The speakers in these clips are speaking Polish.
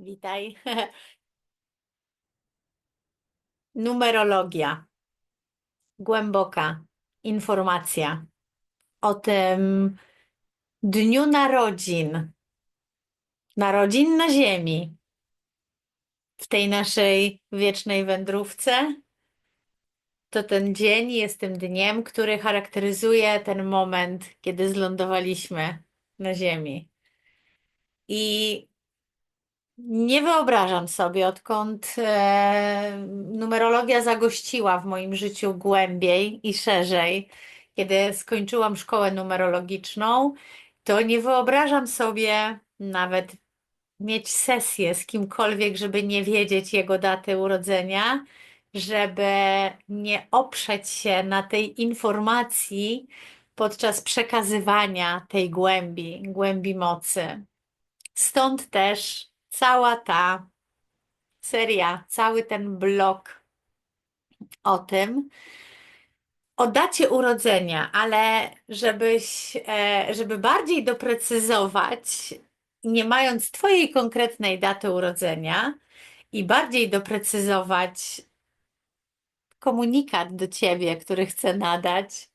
Witaj. Numerologia. Głęboka informacja o tym dniu narodzin. Narodzin na Ziemi. W tej naszej wiecznej wędrówce. To ten dzień jest tym dniem, który charakteryzuje ten moment, kiedy zlądowaliśmy na Ziemi. I nie wyobrażam sobie, odkąd e, numerologia zagościła w moim życiu głębiej i szerzej, kiedy skończyłam szkołę numerologiczną, to nie wyobrażam sobie nawet mieć sesję z kimkolwiek, żeby nie wiedzieć jego daty urodzenia, żeby nie oprzeć się na tej informacji podczas przekazywania tej głębi, głębi mocy. Stąd też cała ta seria, cały ten blok o tym, o dacie urodzenia, ale żebyś, e, żeby bardziej doprecyzować, nie mając Twojej konkretnej daty urodzenia i bardziej doprecyzować komunikat do Ciebie, który chcę nadać,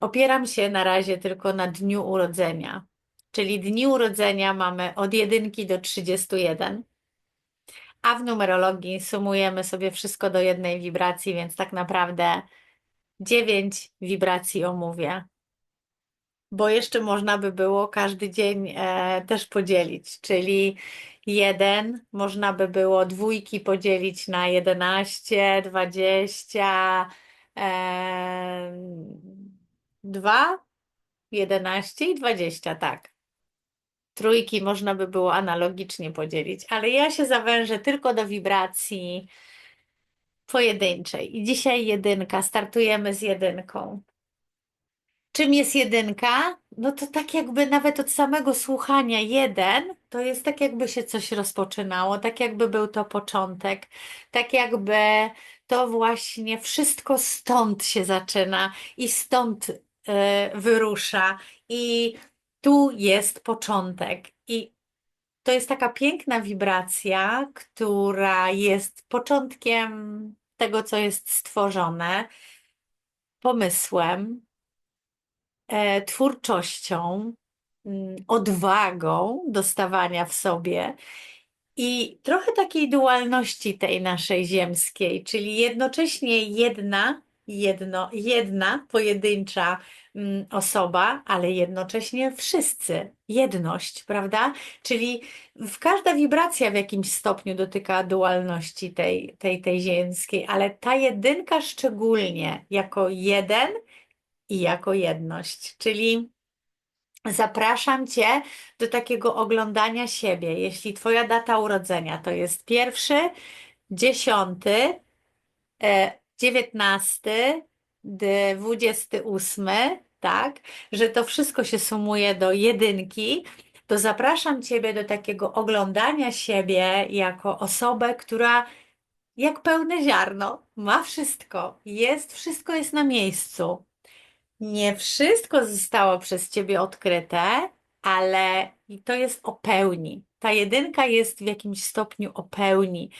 opieram się na razie tylko na dniu urodzenia. Czyli dni urodzenia mamy od 1 do 31, a w numerologii sumujemy sobie wszystko do jednej wibracji, więc tak naprawdę 9 wibracji omówię. Bo jeszcze można by było każdy dzień e, też podzielić, czyli jeden można by było dwójki podzielić na 11, 20, e, 2, 11 i 20, tak. Trójki można by było analogicznie podzielić, ale ja się zawężę tylko do wibracji pojedynczej. I dzisiaj jedynka, startujemy z jedynką. Czym jest jedynka? No to tak jakby nawet od samego słuchania jeden, to jest tak jakby się coś rozpoczynało, tak jakby był to początek, tak jakby to właśnie wszystko stąd się zaczyna i stąd y, wyrusza i tu jest początek. I to jest taka piękna wibracja, która jest początkiem tego, co jest stworzone, pomysłem, e, twórczością, mm, odwagą dostawania w sobie i trochę takiej dualności tej naszej ziemskiej, czyli jednocześnie jedna, jedno, jedna pojedyncza mm, osoba, ale jednocześnie wszyscy, jedność, prawda? Czyli w każda wibracja w jakimś stopniu dotyka dualności tej, tej, tej ziemskiej, ale ta jedynka szczególnie jako jeden i jako jedność, czyli Zapraszam Cię do takiego oglądania siebie. Jeśli Twoja data urodzenia to jest pierwszy, dziesiąty, e, dziewiętnasty, dwudziesty ósmy, tak, że to wszystko się sumuje do jedynki, to zapraszam Ciebie do takiego oglądania siebie jako osobę, która jak pełne ziarno ma wszystko, jest, wszystko jest na miejscu. Nie wszystko zostało przez Ciebie odkryte, ale to jest o pełni. Ta jedynka jest w jakimś stopniu o pełni,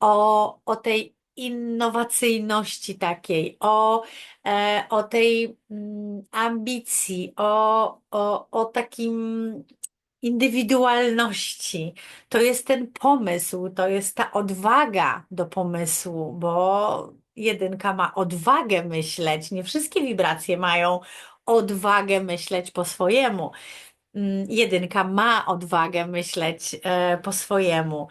o, o tej innowacyjności takiej, o, e, o tej mm, ambicji, o, o, o takim indywidualności. To jest ten pomysł, to jest ta odwaga do pomysłu, bo jedynka ma odwagę myśleć. Nie wszystkie wibracje mają odwagę myśleć po swojemu. Mm, jedynka ma odwagę myśleć e, po swojemu.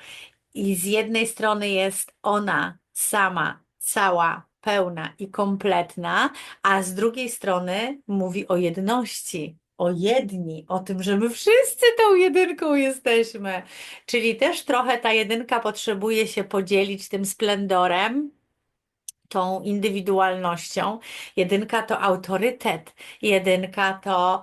I z jednej strony jest ona sama, cała, pełna i kompletna, a z drugiej strony mówi o jedności, o jedni, o tym, że my wszyscy tą jedynką jesteśmy. Czyli też trochę ta jedynka potrzebuje się podzielić tym splendorem, tą indywidualnością. Jedynka to autorytet, jedynka to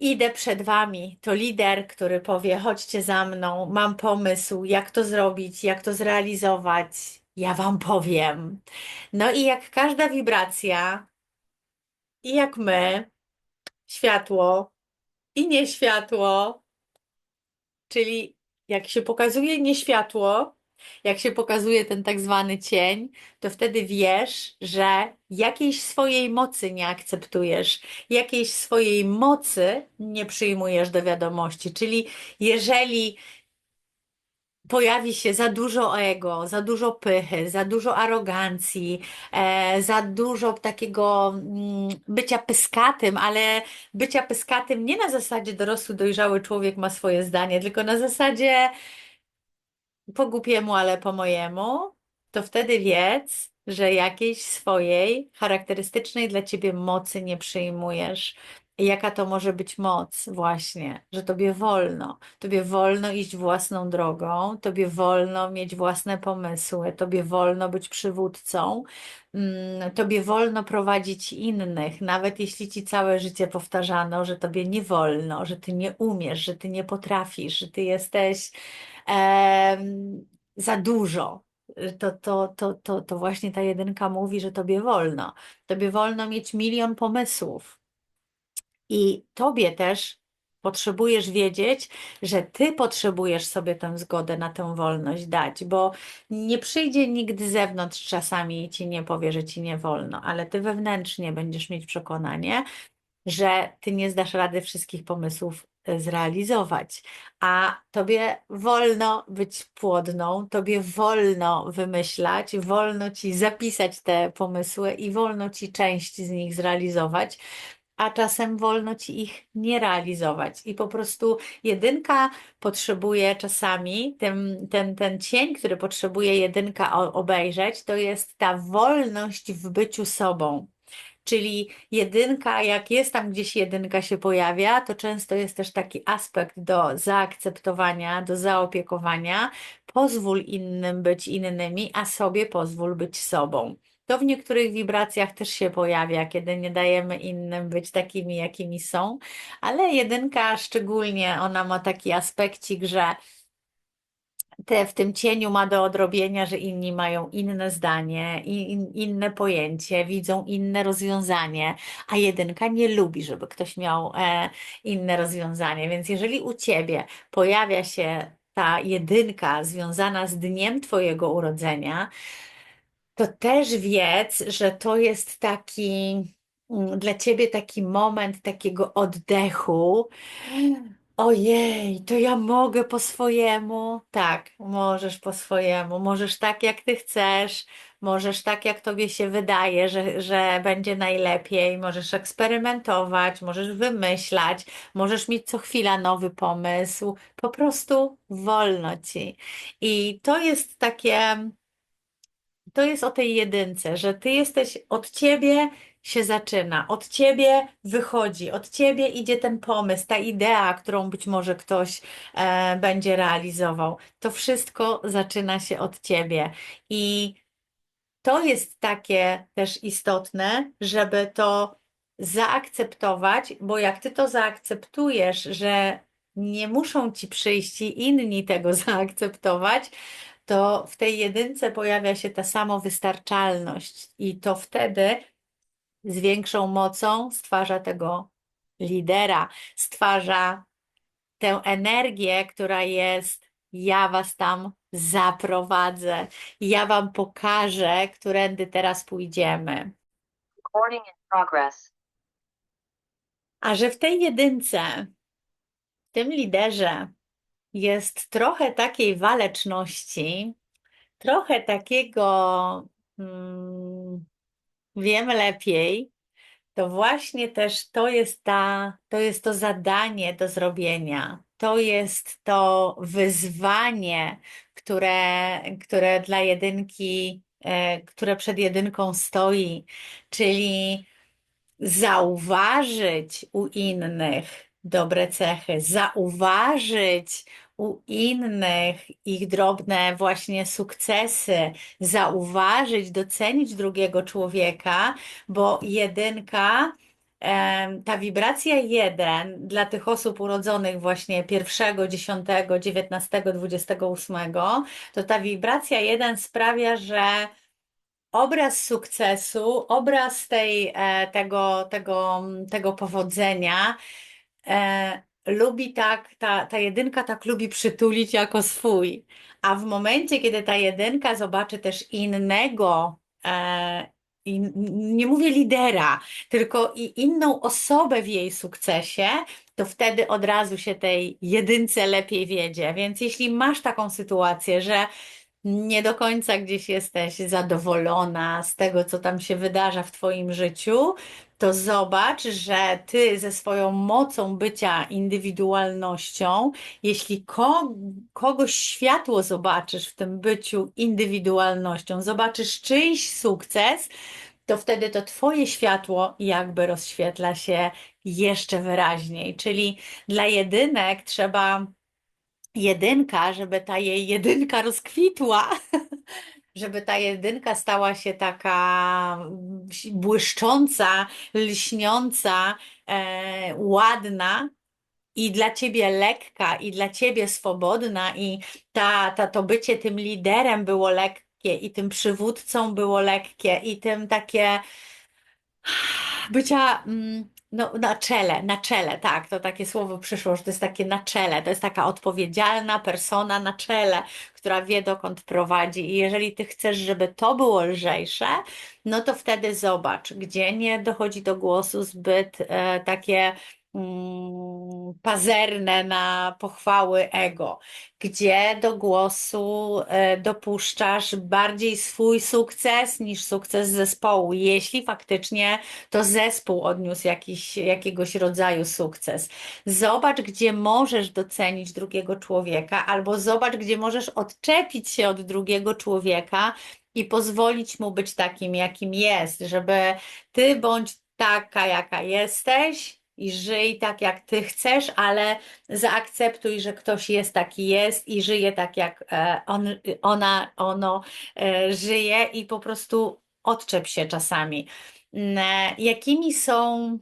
idę przed wami, to lider, który powie: chodźcie za mną, mam pomysł, jak to zrobić, jak to zrealizować. Ja wam powiem. No i jak każda wibracja, i jak my, światło i nieświatło, czyli jak się pokazuje nieświatło, jak się pokazuje ten tak zwany cień, to wtedy wiesz, że jakiejś swojej mocy nie akceptujesz, jakiejś swojej mocy nie przyjmujesz do wiadomości. Czyli jeżeli pojawi się za dużo ego, za dużo pychy, za dużo arogancji, e, za dużo takiego mm, bycia pyskatym, ale bycia pyskatym nie na zasadzie dorosły, dojrzały człowiek ma swoje zdanie, tylko na zasadzie po głupiemu, ale po mojemu, to wtedy wiedz, że jakiejś swojej charakterystycznej dla ciebie mocy nie przyjmujesz. Jaka to może być moc, właśnie, że tobie wolno, tobie wolno iść własną drogą, tobie wolno mieć własne pomysły, tobie wolno być przywódcą, mm, tobie wolno prowadzić innych, nawet jeśli ci całe życie powtarzano, że tobie nie wolno, że ty nie umiesz, że ty nie potrafisz, że ty jesteś em, za dużo. To, to, to, to, to właśnie ta jedynka mówi, że tobie wolno. Tobie wolno mieć milion pomysłów. I tobie też potrzebujesz wiedzieć, że ty potrzebujesz sobie tę zgodę na tę wolność dać, bo nie przyjdzie nikt z zewnątrz czasami i ci nie powie, że ci nie wolno, ale ty wewnętrznie będziesz mieć przekonanie, że ty nie zdasz rady wszystkich pomysłów e, zrealizować, a tobie wolno być płodną, tobie wolno wymyślać, wolno ci zapisać te pomysły i wolno ci część z nich zrealizować. A czasem wolno ci ich nie realizować. I po prostu jedynka potrzebuje czasami, ten, ten, ten cień, który potrzebuje jedynka obejrzeć, to jest ta wolność w byciu sobą. Czyli jedynka, jak jest tam gdzieś jedynka się pojawia, to często jest też taki aspekt do zaakceptowania, do zaopiekowania. Pozwól innym być innymi, a sobie pozwól być sobą. To w niektórych wibracjach też się pojawia, kiedy nie dajemy innym być takimi, jakimi są, ale jedynka szczególnie, ona ma taki aspekcik, że te w tym cieniu ma do odrobienia, że inni mają inne zdanie, in, inne pojęcie, widzą inne rozwiązanie, a jedynka nie lubi, żeby ktoś miał e, inne rozwiązanie. Więc jeżeli u ciebie pojawia się ta jedynka związana z dniem Twojego urodzenia, to też wiedz, że to jest taki mm, dla ciebie taki moment takiego oddechu. Ojej, to ja mogę po swojemu? Tak, możesz po swojemu. Możesz tak, jak ty chcesz. Możesz tak, jak tobie się wydaje, że, że będzie najlepiej. Możesz eksperymentować, możesz wymyślać, możesz mieć co chwila nowy pomysł. Po prostu wolno ci. I to jest takie to jest o tej jedynce, że ty jesteś, od ciebie się zaczyna, od ciebie wychodzi, od ciebie idzie ten pomysł, ta idea, którą być może ktoś e, będzie realizował. To wszystko zaczyna się od ciebie. I to jest takie też istotne, żeby to zaakceptować, bo jak ty to zaakceptujesz, że nie muszą ci przyjść i inni tego zaakceptować, to w tej jedynce pojawia się ta samowystarczalność i to wtedy z większą mocą stwarza tego lidera, stwarza tę energię, która jest ja was tam zaprowadzę, ja wam pokażę, którędy teraz pójdziemy. A że w tej jedynce, w tym liderze jest trochę takiej waleczności, trochę takiego mm, wiem lepiej, to właśnie też to jest ta, to jest to zadanie do zrobienia. To jest to wyzwanie, które, które dla jedynki, e, które przed jedynką stoi, czyli zauważyć u innych dobre cechy, zauważyć u innych ich drobne właśnie sukcesy, zauważyć, docenić drugiego człowieka, bo jedynka, ta wibracja jeden dla tych osób urodzonych właśnie 1, 10, 19, 28, to ta wibracja jeden sprawia, że obraz sukcesu, obraz tej, e, tego, tego, tego powodzenia e, lubi tak, ta, ta jedynka tak lubi przytulić jako swój. A w momencie, kiedy ta jedynka zobaczy też innego, e, in, nie mówię lidera, tylko i inną osobę w jej sukcesie, to wtedy od razu się tej jedynce lepiej wiedzie. Więc jeśli masz taką sytuację, że nie do końca gdzieś jesteś zadowolona z tego, co tam się wydarza w Twoim życiu, to zobacz, że Ty ze swoją mocą bycia indywidualnością, jeśli ko kogoś światło zobaczysz w tym byciu indywidualnością, zobaczysz czyjś sukces, to wtedy to Twoje światło jakby rozświetla się jeszcze wyraźniej. Czyli dla jedynek trzeba jedynka, żeby ta jej jedynka rozkwitła, żeby ta jedynka stała się taka błyszcząca, lśniąca, e, ładna. I dla ciebie lekka, i dla ciebie swobodna, i ta, ta, to bycie tym liderem było lekkie, i tym przywódcą było lekkie, i tym takie bycia mm, no, na czele, na czele, tak, to takie słowo przyszło, że to jest takie na czele, to jest taka odpowiedzialna persona na czele, która wie dokąd prowadzi. I jeżeli ty chcesz, żeby to było lżejsze, no to wtedy zobacz, gdzie nie dochodzi do głosu zbyt e, takie pazerne na pochwały ego, gdzie do głosu e, dopuszczasz bardziej swój sukces niż sukces zespołu, jeśli faktycznie to zespół odniósł jakiś, jakiegoś rodzaju sukces. Zobacz, gdzie możesz docenić drugiego człowieka, albo zobacz, gdzie możesz odczepić się od drugiego człowieka i pozwolić mu być takim, jakim jest, żeby ty bądź taka, jaka jesteś i żyj tak, jak ty chcesz, ale zaakceptuj, że ktoś jest taki jest i żyje tak, jak e, on, ona, ono e, żyje i po prostu odczep się czasami. Mm, e, Jakimi są,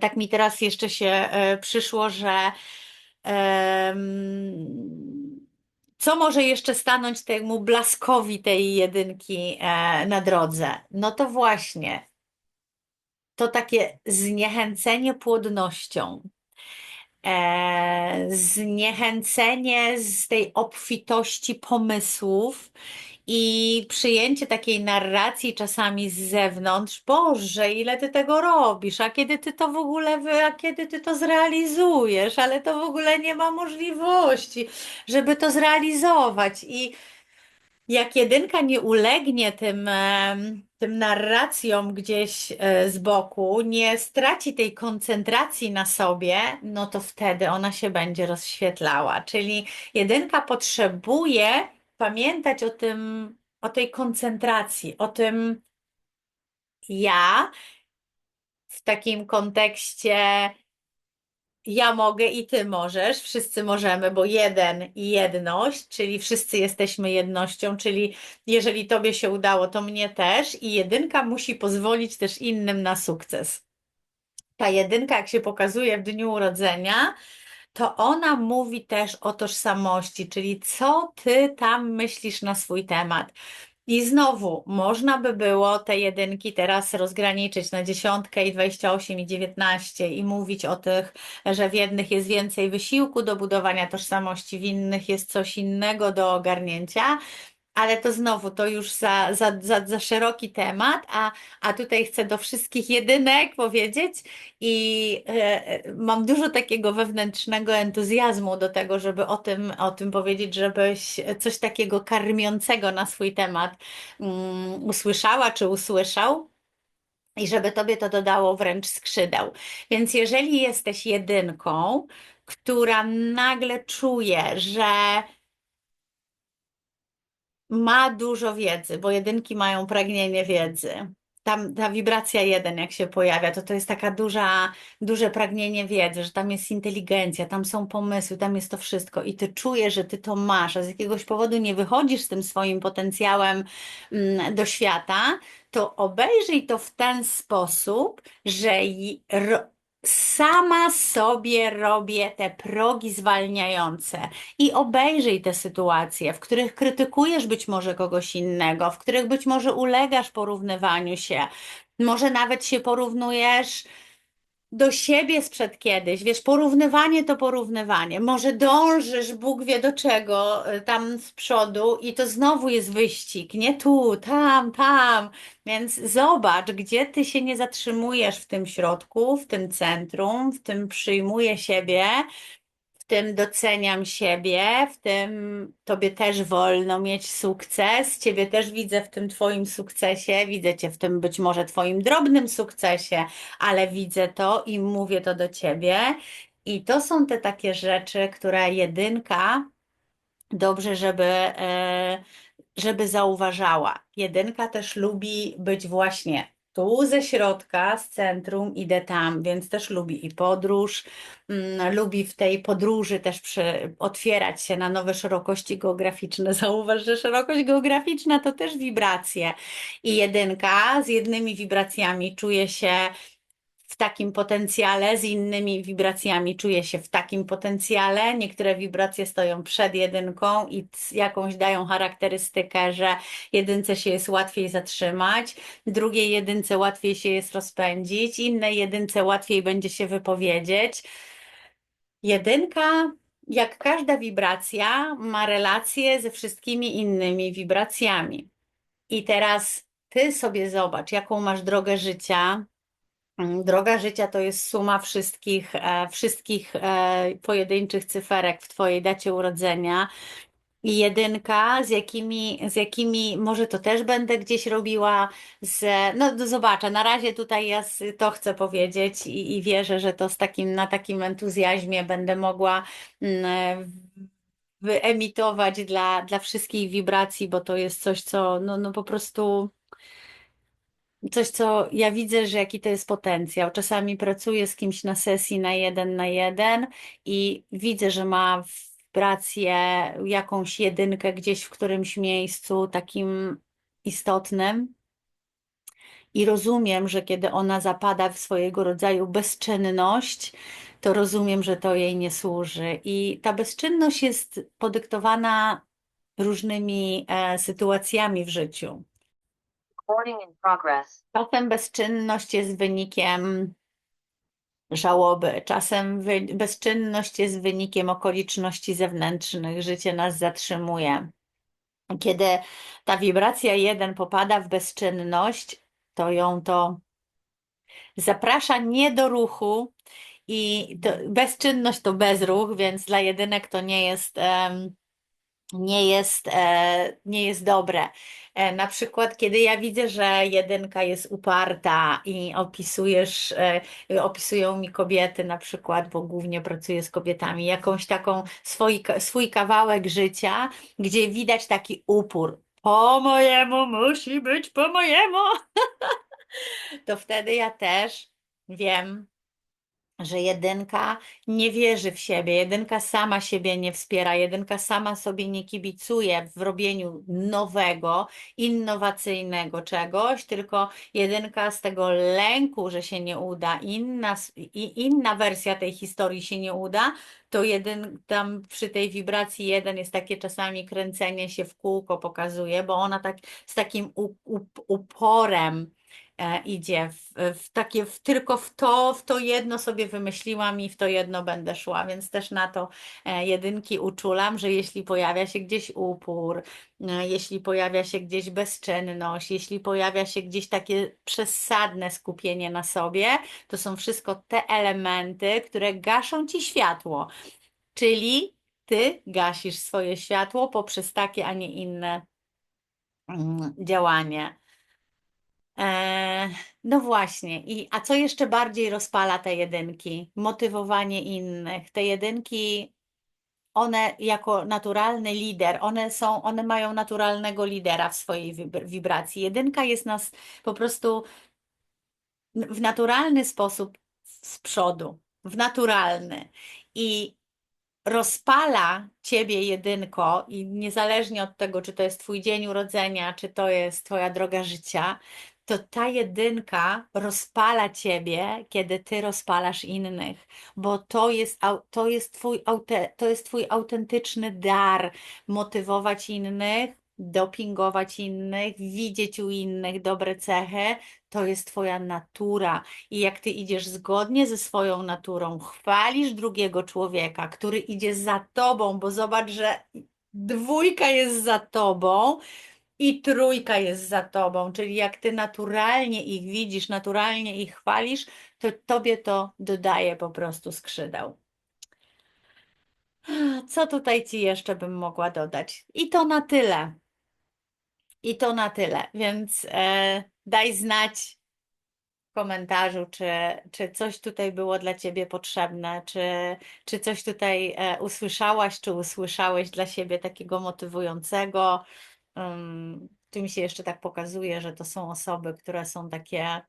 tak mi teraz jeszcze się przyszło, że co może jeszcze stanąć temu blaskowi tej jedynki na drodze? No to właśnie to takie zniechęcenie płodnością, e, zniechęcenie z tej obfitości pomysłów i przyjęcie takiej narracji czasami z zewnątrz. Boże, ile ty tego robisz, a kiedy ty to w ogóle, wy, a kiedy ty to zrealizujesz, ale to w ogóle nie ma możliwości, żeby to zrealizować. I jak jedynka nie ulegnie tym, tym narracjom gdzieś e, z boku, nie straci tej koncentracji na sobie, no to wtedy ona się będzie rozświetlała. Czyli jedynka potrzebuje pamiętać o tym, o tej koncentracji, o tym ja w takim kontekście ja mogę i ty możesz, wszyscy możemy, bo jeden i jedność, czyli wszyscy jesteśmy jednością, czyli jeżeli tobie się udało, to mnie też i jedynka musi pozwolić też innym na sukces. Ta jedynka, jak się pokazuje w dniu urodzenia, to ona mówi też o tożsamości, czyli co ty tam myślisz na swój temat. I znowu, można by było te jedynki teraz rozgraniczyć na dziesiątkę i 28 i 19 i mówić o tych, że w jednych jest więcej wysiłku do budowania tożsamości, w innych jest coś innego do ogarnięcia. Ale to znowu, to już za, za, za, za szeroki temat, a, a tutaj chcę do wszystkich jedynek powiedzieć i e, mam dużo takiego wewnętrznego entuzjazmu do tego, żeby o tym, o tym powiedzieć, żebyś coś takiego karmiącego na swój temat mm, usłyszała czy usłyszał. I żeby tobie to dodało wręcz skrzydeł. Więc jeżeli jesteś jedynką, która nagle czuje, że ma dużo wiedzy, bo jedynki mają pragnienie wiedzy. Tam ta wibracja jeden, jak się pojawia, to to jest taka duża, duże pragnienie wiedzy, że tam jest inteligencja, tam są pomysły, tam jest to wszystko i ty czujesz, że ty to masz, a z jakiegoś powodu nie wychodzisz z tym swoim potencjałem mm, do świata, to obejrzyj to w ten sposób, że sama sobie robię te progi zwalniające i obejrzyj te sytuacje, w których krytykujesz być może kogoś innego, w których być może ulegasz porównywaniu się, może nawet się porównujesz do siebie sprzed kiedyś. Wiesz, porównywanie to porównywanie. Może dążysz, Bóg wie do czego, y, tam z przodu i to znowu jest wyścig. Nie tu, tam, tam. Więc zobacz, gdzie ty się nie zatrzymujesz w tym środku, w tym centrum, w tym przyjmuję siebie, tym doceniam siebie, w tym tobie też wolno mieć sukces, ciebie też widzę w tym twoim sukcesie, widzę cię w tym być może twoim drobnym sukcesie, ale widzę to i mówię to do ciebie. I to są te takie rzeczy, które jedynka dobrze, żeby, e, żeby zauważała. Jedynka też lubi być właśnie tu ze środka, z centrum, idę tam, więc też lubi i podróż, mm, lubi w tej podróży też przy, otwierać się na nowe szerokości geograficzne. Zauważ, że szerokość geograficzna to też wibracje. I jedynka z jednymi wibracjami czuje się w takim potencjale, z innymi wibracjami czuje się w takim potencjale. Niektóre wibracje stoją przed jedynką i jakąś dają charakterystykę, że jedynce się jest łatwiej zatrzymać, drugiej jedynce łatwiej się jest rozpędzić, innej jedynce łatwiej będzie się wypowiedzieć. Jedynka, jak każda wibracja, ma relacje ze wszystkimi innymi wibracjami. I teraz ty sobie zobacz, jaką masz drogę życia. Mm, Droga życia to jest suma wszystkich, e, wszystkich e, pojedynczych cyferek w Twojej dacie urodzenia. I jedynka, z jakimi, z jakimi może to też będę gdzieś robiła, z, no do- zobaczę, na razie tutaj ja to chcę powiedzieć i, i wierzę, że to z takim, na takim entuzjazmie będę mogła mm, wyemitować dla, dla wszystkich wibracji, bo to jest coś, co no, no po prostu coś, co ja widzę, że jaki to jest potencjał. Czasami pracuję z kimś na sesji na jeden na jeden i widzę, że ma wibrację, jakąś jedynkę gdzieś w którymś miejscu takim istotnym. I rozumiem, że kiedy ona zapada w swojego rodzaju bezczynność, to rozumiem, że to jej nie służy. I ta bezczynność jest podyktowana różnymi e, sytuacjami w życiu. Czasem bezczynność jest wynikiem żałoby, czasem wy, bezczynność jest wynikiem okoliczności zewnętrznych, życie nas zatrzymuje. Kiedy ta wibracja jeden popada w bezczynność, to ją to zaprasza nie do ruchu i to, bezczynność to bezruch, więc dla jedynek to nie jest. em, nie jest, e, nie jest dobre. E, na przykład, kiedy ja widzę, że jedynka jest uparta i opisujesz, e, opisują mi kobiety na przykład, bo głównie pracuję z kobietami, jakąś taką swój, swój kawałek życia, gdzie widać taki upór. Po mojemu musi być po mojemu. To wtedy ja też wiem, że jedynka nie wierzy w siebie, jedynka sama siebie nie wspiera, jedynka sama sobie nie kibicuje w robieniu nowego, innowacyjnego czegoś, tylko jedynka z tego lęku, że się nie uda, inna, inna wersja tej historii się nie uda, to jeden, tam przy tej wibracji jeden jest takie czasami kręcenie się w kółko pokazuje, bo ona tak z takim uporem idzie w, w takie, w, tylko w to, w to jedno sobie wymyśliłam i w to jedno będę szła, więc też na to e, jedynki uczulam, że jeśli pojawia się gdzieś upór, e, jeśli pojawia się gdzieś bezczynność, jeśli pojawia się gdzieś takie przesadne skupienie na sobie, to są wszystko te elementy, które gaszą ci światło, czyli ty gasisz swoje światło poprzez takie, a nie inne mm, działanie. E, no właśnie. I, a co jeszcze bardziej rozpala te jedynki? Motywowanie innych. Te jedynki, one jako naturalny lider, one są, one mają naturalnego lidera w swojej wibr- wibracji. Jedynka jest nas po prostu w naturalny sposób z przodu, w naturalny. I rozpala ciebie jedynko i niezależnie od tego, czy to jest twój dzień urodzenia, czy to jest twoja droga życia, to ta jedynka rozpala ciebie, kiedy ty rozpalasz innych, bo to jest, to jest twój, to jest twój autentyczny dar motywować innych, dopingować innych, widzieć u innych dobre cechy, to jest Twoja natura. I jak Ty idziesz zgodnie ze swoją naturą, chwalisz drugiego człowieka, który idzie za Tobą, bo zobacz, że dwójka jest za Tobą, i trójka jest za tobą, czyli jak ty naturalnie ich widzisz, naturalnie ich chwalisz, to tobie to dodaje po prostu skrzydeł. Co tutaj ci jeszcze bym mogła dodać? I to na tyle. I to na tyle. Więc e, daj znać w komentarzu, czy, czy coś tutaj było dla ciebie potrzebne, czy, czy coś tutaj e, usłyszałaś, czy usłyszałeś dla siebie takiego motywującego. Tu mi się jeszcze tak pokazuje, że to są osoby, które są takie,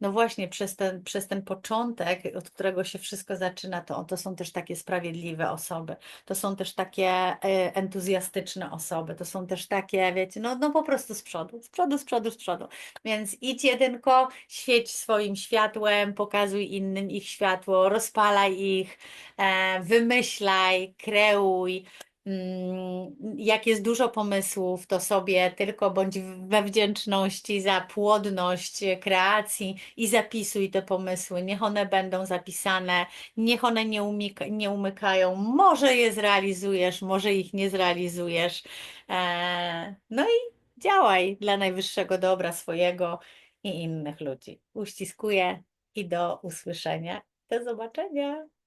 no właśnie przez ten, przez ten początek, od którego się wszystko zaczyna, to, to są też takie sprawiedliwe osoby, to są też takie e, entuzjastyczne osoby, to są też takie, wiecie, no, no po prostu z przodu, z przodu, z przodu, z przodu. Więc idź jedynko, świeć swoim światłem, pokazuj innym ich światło, rozpalaj ich, e, wymyślaj, kreuj. Mm, Jak jest dużo pomysłów, to sobie tylko bądź we wdzięczności za płodność kreacji i zapisuj te pomysły. Niech one będą zapisane, niech one nie, nie umykają. Może je zrealizujesz, może ich nie zrealizujesz. Eee, No i działaj dla najwyższego dobra swojego i innych ludzi. Uściskuję i do usłyszenia. Do zobaczenia.